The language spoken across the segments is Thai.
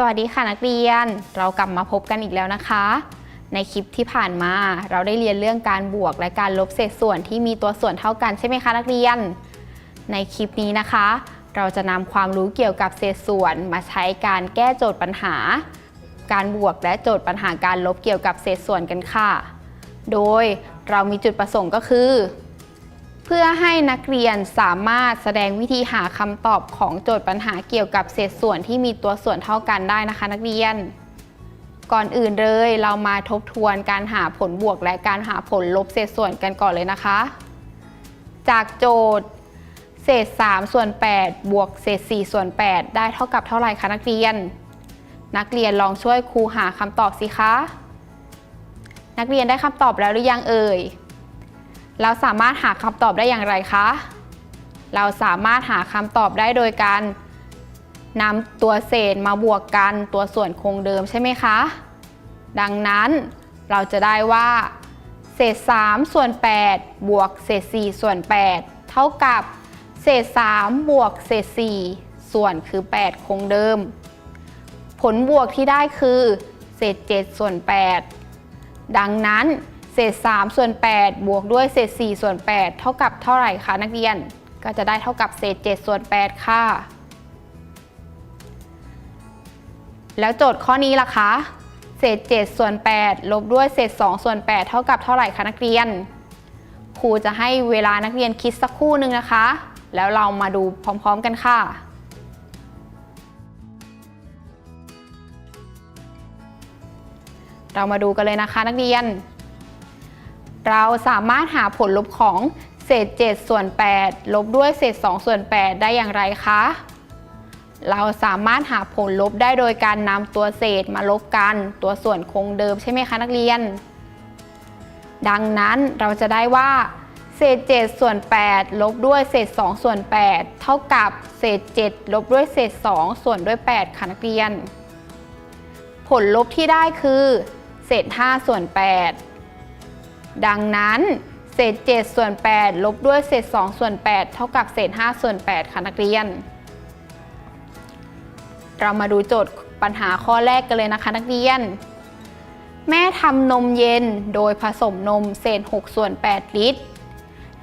สวัสดีค่ะนักเรียน เรากลับมาพบกันอีกแล้วนะคะ ในคลิปที่ผ่านมาเราได้เรียนเรื่องการบวกและการลบเศษส่วนที่มีตัวส่วนเท่ากันใช่ไหมคะนักเรียน ในคลิปนี้นะคะ เราจะนำความรู้เกี่ยวกับเศษส่วนมาใช้การแก้โจทย์ปัญหา การบวกและโจทย์ปัญหาการลบเกี่ยวกับเศษส่วนกันค่ะ โดยเรามีจุดประสงค์ก็คือ เพื่อให้นักเรียนสามารถแสดงวิธีหาคำตอบของโจทย์ปัญหาเกี่ยวกับเศษส่วนที่มีตัวส่วนเท่ากันได้นะคะ นักเรียน ก่อนอื่นเลยเรามาทบทวนการหาผลบวกและการหาผลลบเศษส่วนกันก่อนเลยนะคะ จากโจทย์เศษ3ส่วน8บวกเศษ4ส่วน8ได้เท่ากับเท่าไหร่คะนักเรียน นักเรียนลองช่วยครูหาคำตอบสิคะ นักเรียนได้คำตอบแล้วหรือยังเอ่ย เราสามารถหาคำตอบได้อย่างไรคะ เราสามารถหาคำตอบได้โดยการนำตัวเศษมาบวกกันตัวส่วนคงเดิมใช่ไหมคะ ดังนั้นเราจะได้ว่า เศษ 3 ส่วน 8 บวกเศษ 4 ส่วน 8 เท่ากับ เศษ 3 บวกเศษ 4 ส่วนคือ 8 คงเดิม ผลบวกที่ได้คือ เศษ 7 ส่วน 8 ดังนั้น ศษ 3 ส่วน 8 บวกด้วยเศษ 4 ส่วน 8 เท่ากับเท่าไหร่คะนักเรียน ก็จะได้เท่ากับเศษ 7 ส่วน 8 ค่ะ แล้วโจทย์ข้อนี้ล่ะคะ เศษ 7 ส่วน 8 ลบด้วยเศษ 2 ส่วน 8 เท่ากับเท่าไหร่คะนักเรียน ครูจะให้เวลานักเรียนคิดสักครู่หนึ่งนะคะ แล้วเรามาดูพร้อมๆกันค่ะเรามาดูกันเลยนะคะนักเรียน เราสามารถหาผลลบของเศษ 7 ส่วน 8 ลบด้วยเศษ 2 ส่วน 8 ได้อย่างไรคะ เราสามารถหาผลลบได้โดยการนำตัวเศษมาลบกัน ตัวส่วนคงเดิมใช่ไหมคะนักเรียน ดังนั้นเราจะได้ว่า เศษ 7 ส่วน 8 ลบด้วยเศษ 2 ส่วน 8 เท่ากับเศษ 7 ลบด้วยเศษ 2 ส่วนด้วย 8 ค่ะนักเรียน ผลลบที่ได้คือ เศษ 5 ส่วน 8 ดังนั้นเศษ 7 ส่วน 8 ลบด้วยเศษ 2 ส่วน 8 เท่ากับเศษ 5 ส่วน 8 ค่ะนักเรียน เรามาดูโจทย์ปัญหาข้อแรกกันเลยนะคะนักเรียน แม่ทำนมเย็นโดยผสมนมเศษ 6 ส่วน 8 ลิตร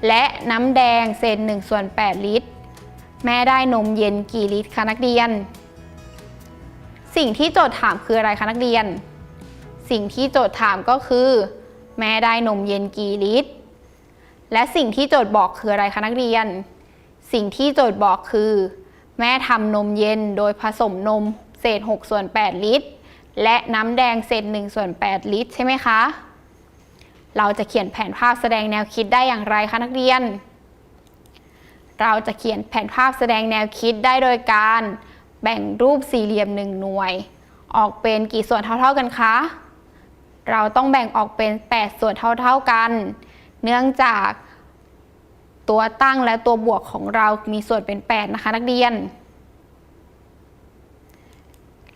และน้ำแดงเศษ 1 ส่วน 8 ลิตร แม่ได้นมเย็นกี่ลิตรคะนักเรียน สิ่งที่โจทย์ถามคืออะไรคะนักเรียน สิ่งที่โจทย์ถามก็คือ แม่ได้นมเย็นกี่ลิตร และสิ่งที่โจทย์บอกคืออะไรคะนักเรียน สิ่งที่โจทย์บอกคือ แม่ทำนมเย็นโดยผสมนมเศษ6ส่วน8ลิตร และน้ำแดงเศษ1ส่วน8ลิตร ใช่ไหมคะ เราจะเขียนแผนภาพแสดงแนวคิดได้อย่างไรคะนักเรียน เราจะเขียนแผนภาพแสดงแนวคิดได้โดยการ แบ่งรูปสี่เหลี่ยมหนึ่งหน่วย ออกเป็นกี่ส่วนเท่าๆกันคะ เราต้องแบ่งออกเป็น 8 ส่วนเท่าๆกัน เนื่องจากตัวตั้งและตัวบวกของเรามีส่วนเป็น 8 นะคะนักเรียน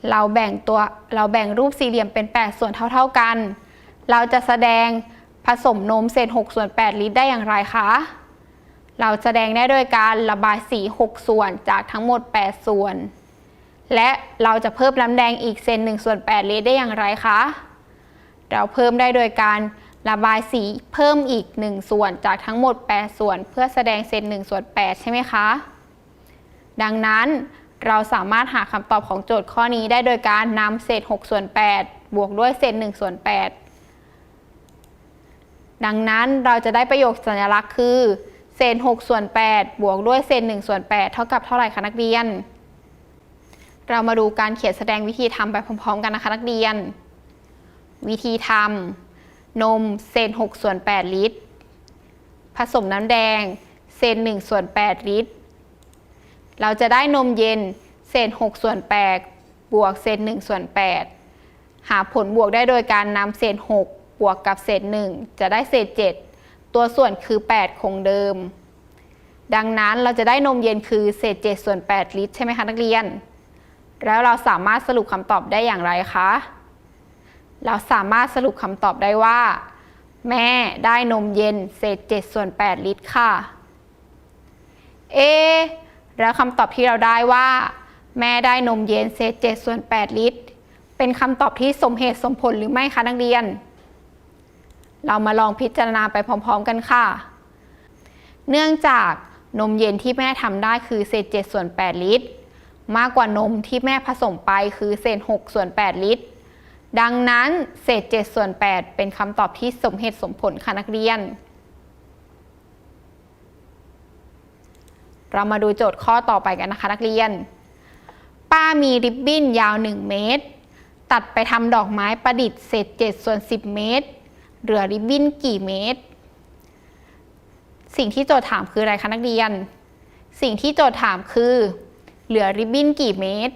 เราแบ่งตัวเราแบ่งรูปสี่เหลี่ยมเป็น 8 ส่วนเท่าๆกัน เราจะแสดงผสมนมเศษ 6 ส่วน 8 ลิตรได้อย่างไรคะ เราแสดงได้โดยการระบายสี 6 ส่วนจากทั้งหมด 8 ส่วน และเราจะเพิ่มน้ำแดงอีกเซน1ส่วน 8 ลิตรได้อย่างไรคะ เราเพิ่มได้โดยการระบายสีเพิ่มอีก 1 ส่วนจากทั้งหมด 8 ส่วน เพื่อแสดงเซน1ส่วน8ใช่ไหมคะ ดังนั้นเราสามารถหาคำตอบของโจทย์ข้อนี้ได้โดยการนำเศษ 6 ส่วน 8 บวกด้วยเศษ 1 ส่วน 8 ดังนั้นเราจะได้ประโยคสัญลักษณ์คือ เศษ 6 ส่วน 8 บวกด้วยเศษ 1 ส่วน 8 เท่ากับเท่าไหร่คะนักเรียน เรามาดูการเขียนแสดงวิธีทำไปพร้อมๆ กันนะคะนักเรียน วิธีทำนมเศษ6ส่วน 8 ลิตร ผสมน้ำแดงเศษ1ส่วน 8 ลิตร เราจะได้นมเย็นเศษ6ส่วน 8 บวกเศษ1ส่วน 8 หาผลบวกได้โดยการนำเศษ6บวกกับเศษ1จะได้เศษ 7 ตัวส่วนคือ 8 คงเดิม ดังนั้นเราจะได้นมเย็นคือเศษ7ส่วน 8 ลิตร ใช่ไหมคะนักเรียน แล้วเราสามารถสรุปคำตอบได้อย่างไรคะ เราสามารถสรุปคำตอบได้ว่า แม่ได้นมเย็นเศษ7ส่วน 8 ลิตรค่ะ เอะแล้วคำตอบที่เราได้ว่า แม่ได้นมเย็นเศษ7ส่วน 8 ลิตร เป็นคำตอบที่สมเหตุสมผลหรือไม่คะนักเรียน เรามาลองพิจารณาไปพร้อม ๆ กันค่ะ เนื่องจากนมเย็นที่แม่ทำได้คือเศษ7ส่วน 8 ลิตร มากกว่านมที่แม่ผสมไปคือเศษ6ส่วน 8 ลิตร ดังนั้นเศษ 7 ส่วน 8 เป็นคำตอบที่สมเหตุสมผลค่ะนักเรียน เรามาดูโจทย์ข้อต่อไปกันนะคะนักเรียน ป้ามีริบบิ้นยาว 1 เมตร ตัดไปทำดอกไม้ประดิษฐ์เศษ 7 ส่วน 10 เมตร เหลือริบบิ้นกี่เมตร สิ่งที่โจทย์ถามคืออะไรคะนักเรียน สิ่งที่โจทย์ถามคือ เหลือริบบิ้นกี่เมตร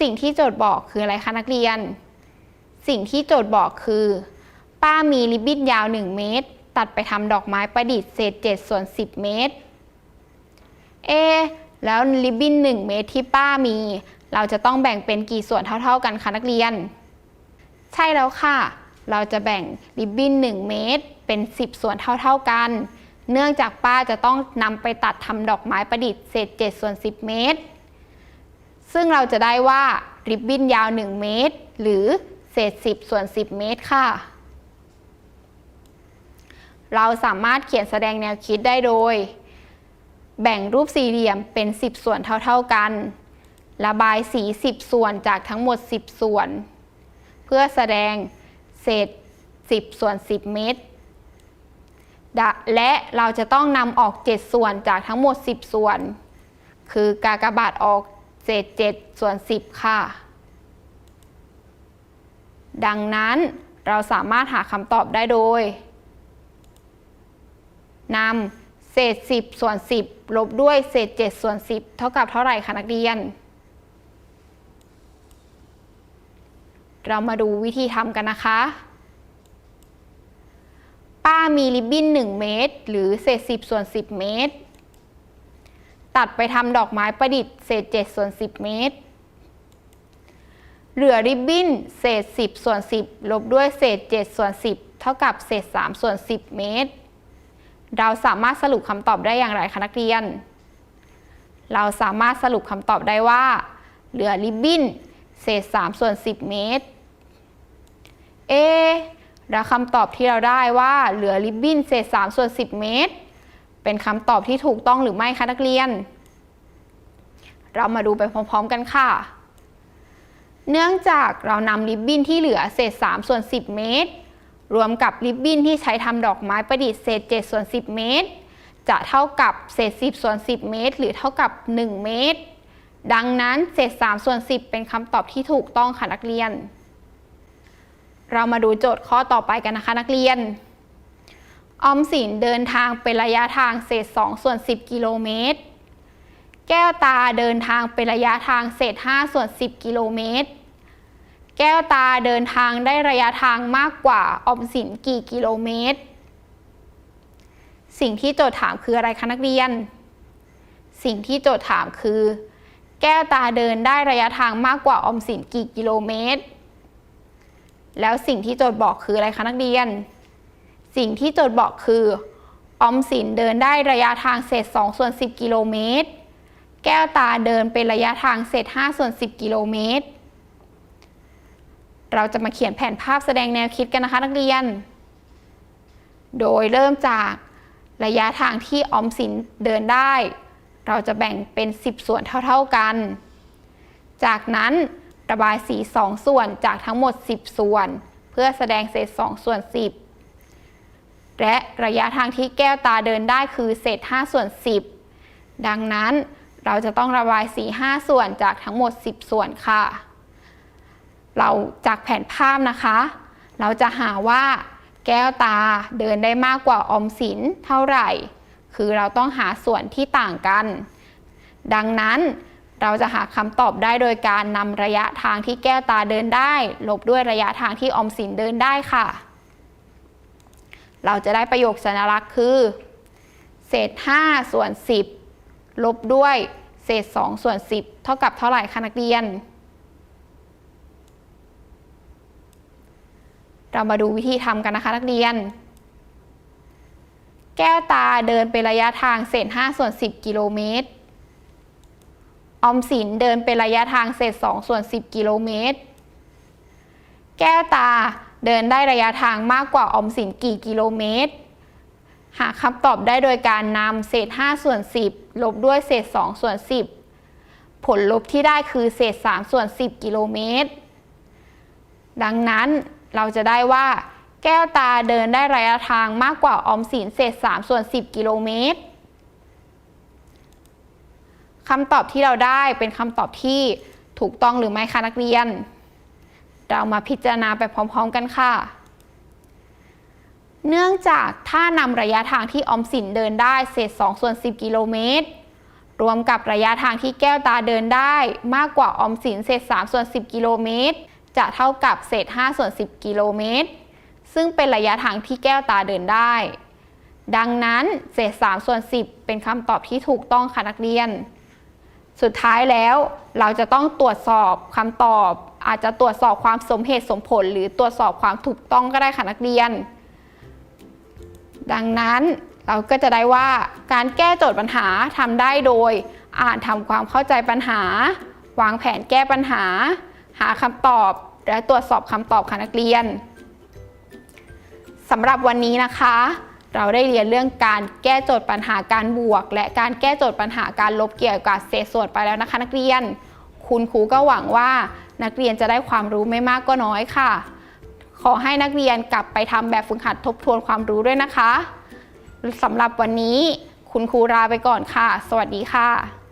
สิ่งที่โจทย์บอกคืออะไรคะนักเรียน สิ่งที่โจทย์บอกคือ ป้ามีริบบิ้นยาว 1 เมตร ตัดไปทำดอกไม้ประดิษฐ์เศษ7ส่วน10 เมตร เอะแล้วริบบิ้น 1 เมตรที่ป้ามี เราจะต้องแบ่งเป็นกี่ส่วนเท่า ๆ กันคะนักเรียน ใช่แล้วค่ะ เราจะแบ่งริบบิ้น 1 เมตร เป็น 10 ส่วนเท่า ๆกัน เนื่องจากป้าจะต้องนำไปตัดทำดอกไม้ประดิษฐ์เศษ7ส่วน10 เมตร ซึ่งเราจะได้ว่าริบบิ้นยาว 1 เมตร หรือเศษ 10 ส่วน 10 เมตรค่ะ เราสามารถเขียนแสดงแนวคิดได้โดย แบ่งรูปสี่เหลี่ยมเป็น 10 ส่วนเท่า ๆกัน ระบายสี 10 ส่วนจากทั้งหมด 10 ส่วน เพื่อแสดงเศษ 10 ส่วน 10 เมตร และเราจะต้องนำออก 7 ส่วนจากทั้งหมด 10 ส่วน คือกากบาทออก เศษ 7 ส่วน 10 ค่ะ ดังนั้นเราสามารถหาคำตอบได้โดยนำเศษ 10 ส่วน 10 ลบด้วยเศษ 7 ส่วน 10 เท่ากับเท่าไหร่คะนักเรียน เรามาดูวิธีทำกันนะคะ ป้ามีริบบิ้น 1 เมตร หรือเศษ 10 ส่วน 10 เมตร ตัดไปทำดอกไม้ประดิษฐ์เศษ7ส่วน10 เมตร เหลือริบบิ้นเศษ 10ส่วน10 ลบด้วยเศษ7ส่วน10 เท่ากับเศษ3ส่วน10 เมตร เราสามารถสรุปคำตอบได้อย่างไรคะนักเรียน เราสามารถสรุปคำตอบได้ว่า เหลือริบบิ้นเศษ3ส่วน10 เมตร เอแล้วคำตอบที่เราได้ว่าเหลือริบบิ้นเศษ3ส่วน10 เมตร เป็นคำตอบที่ถูกต้องหรือไม่คะนักเรียน เรามาดูไปพร้อมๆกันค่ะ เนื่องจากเรานำริบบิ้นที่เหลือเศษ 3 ส่วน 10 เมตร รวมกับริบบิ้นที่ใช้ทำดอกไม้ประดิษฐ์เศษ 7 ส่วน 10 เมตร จะเท่ากับเศษ 10 ส่วน 10 เมตร หรือเท่ากับ 1 เมตร ดังนั้นเศษ 3 ส่วน 10 เป็นคำตอบที่ถูกต้องค่ะนักเรียน เรามาดูโจทย์ข้อต่อไปกันนะคะนักเรียน ออมสินเดินทางเป็นระยะทางเศษ2ส่วน10 กิโลเมตร แก้วตาเดินทางเป็นระยะทางเศษ5ส่วน10 กิโลเมตร แก้วตาเดินทางได้ระยะทางมากกว่าออมสินกี่กิโลเมตร สิ่งที่โจทย์ถามคืออะไรคะนักเรียน สิ่งที่โจทย์ถามคือ แก้วตาเดินได้ระยะทางมากกว่าออมสินกี่กิโลเมตร แล้วสิ่งที่โจทย์บอกคืออะไรคะนักเรียน สิ่งที่โจทย์บอกคือออมสินเดินได้ระยะทางเศษ2ส่วน10 กิโลเมตร แก้วตาเดินเป็นระยะทางเศษ5ส่วน10 กิโลเมตร เราจะมาเขียนแผนภาพแสดงแนวคิดกันนะคะนักเรียน โดยเริ่มจากระยะทางที่ออมสินเดินได้ เราจะแบ่งเป็น 10 ส่วนเท่าๆกัน จากนั้นระบายสี 2 ส่วนจากทั้งหมด 10 ส่วน เพื่อแสดงเศษ 2 ส่วน 10 และระยะทางที่แก้วตาเดินได้คือเศษ 5 ส่วน 10 ดังนั้นเราจะต้องระบายสี5ส่วนจากทั้งหมด 10 ส่วนค่ะ เราจากแผนภาพนะคะ เราจะหาว่าแก้วตาเดินได้มากกว่าอมสินเท่าไหร่ คือเราต้องหาส่วนที่ต่างกัน ดังนั้นเราจะหาคำตอบได้โดยการนำระยะทางที่แก้วตาเดินได้ ลบด้วยระยะทางที่อมสินเดินได้ค่ะ เราจะได้ประโยคสัญลักษณ์คือ เศษ 5 ส่วน 10 ลบด้วยเศษ 2 ส่วน 10 เท่ากับเท่าไหร่คะนักเรียน เรามาดูวิธีทำกันนะคะนักเรียน แก้วตาเดินเป็นระยะทางเศษ 5 ส่วน 10 กิโลเมตร ออมสินเดินเป็นระยะทางเศษ 2 ส่วน 10 กิโลเมตร แก้วตา เดินได้ระยะทางมากกว่าออมสินกี่กิโลเมตร หาคำตอบได้โดยการนำเศษ 5 ส่วน 10 ลบด้วยเศษ 2 ส่วน 10 ผลลบที่ได้คือเศษ 3 ส่วน 10 กิโลเมตร ดังนั้นเราจะได้ว่า แก้วตาเดินได้ระยะทางมากกว่าออมสินเศษ 3 ส่วน 10 กิโลเมตรคำตอบที่เราได้เป็นคำตอบที่ถูกต้องหรือไม่คะนักเรียน เรามาพิจารณาไปพร้อมๆกันค่ะ เนื่องจากถ้านำระยะทางที่ออมสินเดินได้เศษ2ส่วน10 กิโลเมตร รวมกับระยะทางที่แก้วตาเดินได้มากกว่าออมสินเศษ3ส่วน10 กิโลเมตร จะเท่ากับเศษ5ส่วน10 กิโลเมตร ซึ่งเป็นระยะทางที่แก้วตาเดินได้ ดังนั้นเศษ3ส่วน10 เป็นคำตอบที่ถูกต้องค่ะนักเรียน สุดท้ายแล้วเราจะต้องตรวจสอบคำตอบ อาจจะตรวจสอบความสมเหตุสมผล หรือตรวจสอบความถูกต้องก็ได้ค่ะนักเรียน ดังนั้นเราก็จะได้ว่าการแก้โจทย์ปัญหาทำได้โดย อ่านทำความเข้าใจปัญหา วางแผนแก้ปัญหา หาคำตอบ และตรวจสอบคำตอบค่ะนักเรียนสำหรับวันนี้นะคะ เราได้เรียนเรื่องการแก้โจทย์ปัญหาการบวก และการแก้โจทย์ปัญหาการลบเกี่ยวกับเศษส่วนไปแล้วนะคะ นักเรียน คุณครูก็หวังว่า นักเรียนจะได้ความรู้ไม่มากก็น้อยค่ะ ขอให้นักเรียนกลับไปทำแบบฝึกหัดทบทวนความรู้ด้วยนะคะสำหรับวันนี้คุณครูลาไปก่อนค่ะ สวัสดีค่ะ